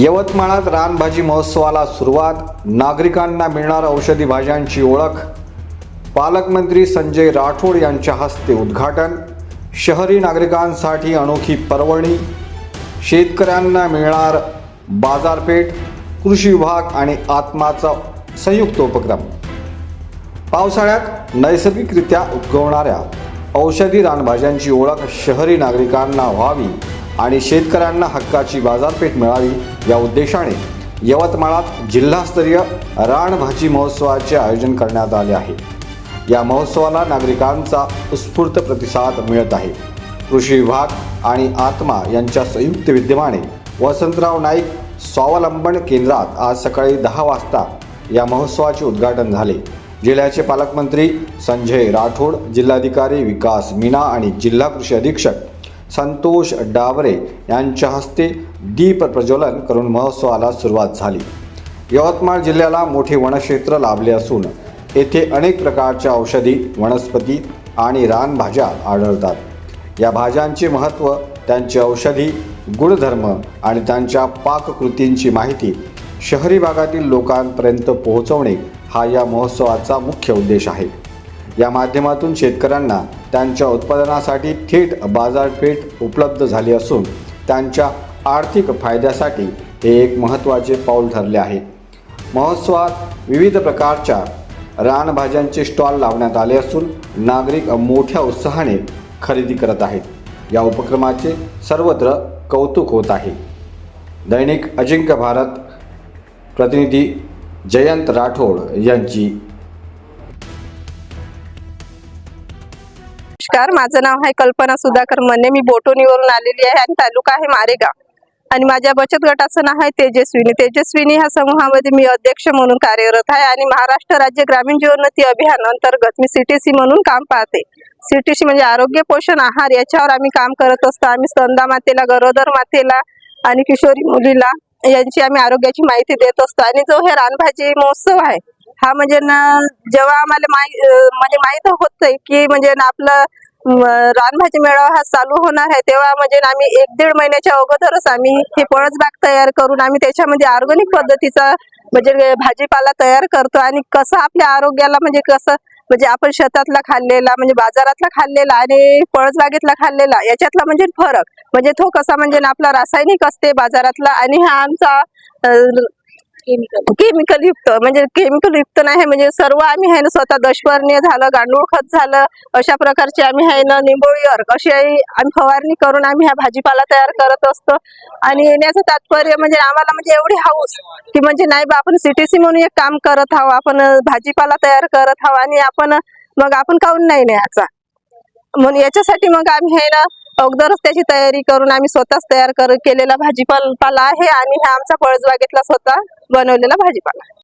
यवतमाळात रानभाजी महोत्सवाला सुरुवात नागरिकांना मिळणार औषधी भाज्यांची ओळख. पालकमंत्री संजय राठोड यांच्या हस्ते उद्घाटन. शहरी नागरिकांसाठी अनोखी पर्वणी. शेतकऱ्यांना मिळणार बाजारपेठ कृषी विभाग आणि आत्माचा संयुक्त उपक्रम. पावसाळ्यात नैसर्गिकरित्या उद्भवणाऱ्या औषधी रानभाज्यांची ओळख शहरी नागरिकांना व्हावी. आणि शेतकऱ्यांना हक्काची बाजारपेठ मिळावी या उद्देशाने यवतमाळात जिल्हास्तरीय रानभाजी महोत्सवाचे आयोजन करण्यात आले आहे. या महोत्सवाला नागरिकांचा उत्स्फूर्त प्रतिसाद मिळत आहे. कृषी विभाग आणि आत्मा यांच्या संयुक्त विद्यमाने वसंतराव नाईक स्वावलंबन केंद्रात आज सकाळी दहा वाजता या महोत्सवाचे उद्घाटन झाले. जिल्ह्याचे पालकमंत्री संजय राठोड जिल्हाधिकारी विकास मीना आणि जिल्हा कृषी अधीक्षक संतोष डावरे यांच्या हस्ते दीप प्रज्वलन करून महोत्सवाला सुरुवात झाली. यवतमाळ जिल्ह्याला मोठे वनक्षेत्र लाभले असून येथे अनेक प्रकारच्या औषधी वनस्पती आणि रानभाज्या आढळतात. या भाज्यांचे महत्त्व त्यांचे औषधी गुणधर्म आणि त्यांच्या पाककृतींची माहिती शहरी भागातील लोकांपर्यंत पोहोचवणे हा या महोत्सवाचा मुख्य उद्देश आहे. या माध्यमातून शेतकऱ्यांना त्यांच्या उत्पादनासाठी थेट बाजारपेठ उपलब्ध झाली असून त्यांच्या आर्थिक फायद्यासाठी हे एक महत्त्वाचे पाऊल ठरले आहे. महोत्सवात विविध प्रकारच्या रानभाज्यांचे स्टॉल लावण्यात आले असून नागरिक मोठ्या उत्साहाने खरेदी करत आहेत. या उपक्रमाचे सर्वत्र कौतुक होत आहे. दैनिक अजिंक्य भारत प्रतिनिधी जयंत राठोड यांची नमस्कार. माझं नाव आहे कल्पना सुधाकर मने. मी बोटोनीवरून आलेली आहे आणि तालुका आहे मारेगाव. आणि माझ्या बचत गटाचं नाव आहे तेजस्विनी. तेजस्विनी ह्या समूहामध्ये मी अध्यक्ष म्हणून कार्यरत आहे आणि महाराष्ट्र राज्य ग्रामीण जीवनोन्नती अभियान अंतर्गत मी सीटीसी म्हणून काम पाहते. सीटीसी म्हणजे आरोग्य पोषण आहार याच्यावर आम्ही काम करत असतो. आम्ही स्तंदा मातेला गरोदर मातेला आणि किशोरी मुलीला यांची आम्ही आरोग्याची माहिती देत असतो. आणि जो हे रानभाजी महोत्सव आहे हा म्हणजे ना जेव्हा आम्हाला माहीत म्हणजे माहीत होत की म्हणजे ना आपलं रानभाजी मेळावा हा चालू होणार आहे. तेव्हा म्हणजे आम्ही एक दीड महिन्याच्या अगोदरच आम्ही हे पळसबाग तयार करून आम्ही त्याच्यामध्ये ऑर्गॅनिक पद्धतीचा म्हणजे भाजीपाला तयार करतो आणि कसं आपल्या आरोग्याला म्हणजे कसं म्हणजे आपण शेतातला खाल्लेला म्हणजे बाजारातला खाल्लेला आणि पळसबागेतला खाल्लेला याच्यातला म्हणजे फरक. म्हणजे तो कसा म्हणजे आपला रासायनिक असते बाजारातला आणि हा आमचा केमिकल युक्त म्हणजे केमिकल युक्त नाही म्हणजे सर्व आम्ही आहे ना स्वतः दशवर्णीय झालं गांडूळ खत झालं अशा प्रकारचे आम्ही आहे ना निंबोळी अर्क अशी आम्ही फवारणी करून आम्ही हा भाजीपाला तयार करत असतो. आणि येण्याचं तात्पर्य म्हणजे आम्हाला म्हणजे एवढी हाऊस की म्हणजे नाही बा आपण सीटीसी म्हणून एक काम करत आहोत आपण भाजीपाला तयार करत आहोत आणि आपण मग आपण काऊन नाही न्यायचा? म्हणून याच्यासाठी मग आम्ही आहे ना अगोदरच त्याची तयारी करून आम्ही स्वतःच तयार कर केलेला भाजीपाला आहे आणि हा आमचा फळजबागेतला स्वतः बनवलेला भाजीपाला.